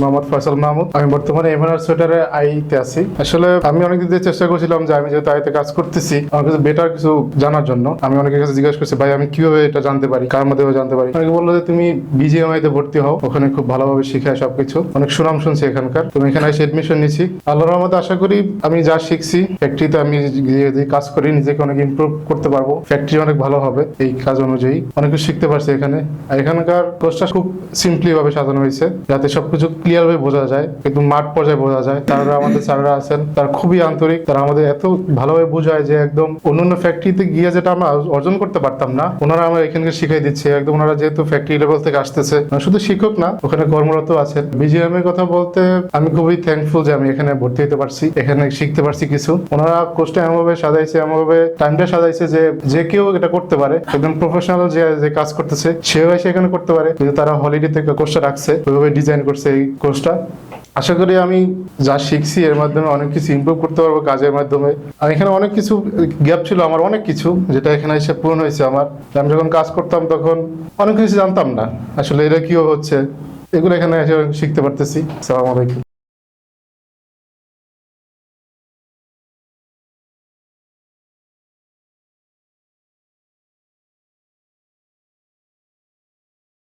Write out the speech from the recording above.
মোহাম্মদ ফয়সাল মাহমুদ। আমি বর্তমানে এমএনআর সোয়েটারে আইতে আছি। আসলে আমি অনেকদিন ধরে চেষ্টা করছিলাম যে আমি যেহেতু আইতে কাজ করতেছি, আমার কাছে বেটার কিছু জানার জন্য। আমি অনেকের কাছে জিজ্ঞাসা করছি, ভাই, আমি কীভাবে এটা জানতে পারি? কার মাধ্যমে জানতে পারি? অনেকে বলল যে, তুমি বিজিএমআই তে ভর্তি হও। ওখানে খুব ভালোভাবে শিখায় সবকিছু। অনেক সুনাম শুনছি এখানকার। তুমি এখানে এসে এডমিশন নিচ্ছি আল্লাহর রহমতে আশা করি আমি যা শিখছি ফ্যাক্টরিতে আমি যে- যে কাজ করি, নিজেকে অনেক ইমপ্রুভ করতে পারব। ফ্যাক্টরি অনেক ভালো হবে এই কাজ অনুযায়ী। অনেক কিছু শিখতে পারছি এখানে। আর এখানকার কোর্সটা খুব সিম্পলি ভাবে সাজানো হয়েছে। যাতে সবকিছু ক্লিয়ার ভাবে বোঝা যায়, একদম মাঠ পর্যায়ে বোঝা যায়। তারা আমাদের স্যাররা আছেন, তারা খুবই আন্তরিক। তারা আমাদের এত ভালোভাবে বোঝায় যে একদম অন্য অন্যান্য ফ্যাক্টরিতে গিয়ে যেটা আমরা অর্জন করতে পারতাম না, ওনারা আমার এখানকে শিখাই দিচ্ছে। একদম ওনারা যেহেতু ফ্যাক্টরি লেভেল থেকে আসতেছে শুধু শিক্ষক না, ওখানে কর্মরত আছেন। বিজিএম এর কথা বলতে আমি খুবই থ্যাঙ্কফুল যে আমি এখানে ভর্তি হতে পারছি, এখানে শিখতে পারছি কিছু। ওনারা কোর্সটা এমনভাবে সাজাইছে, এমনভাবে টাইমটা সাজাইছে যে যে কেউ এটা করতে পারে। একদম প্রফেশনাল যে যে কাজ করতেছে, সেও এসে এখানে করতে পারে। কিন্তু তারা হলিডে থেকে কোর্সটা রাখছে, ওইভাবে ডিজাইন করছে, এই কোর্সটা। আশা করি আমি যা শিখছি এর মাধ্যমে অনেক কিছু ইম্প্রুভ করতে পারব কাজের মাধ্যমে। আর এখানে অনেক কিছু গ্যাপ ছিল, আমার অনেক কিছু, যেটা এখানে এসে পূরণ হয়েছে আমার। আমি যখন কাজ করতাম তখন অনেক কিছু জানতাম না, আসলে এটা কিও হচ্ছে, এগুলো এখানে এসে শিখতে পারতেছি। সালাম আলাইকুম।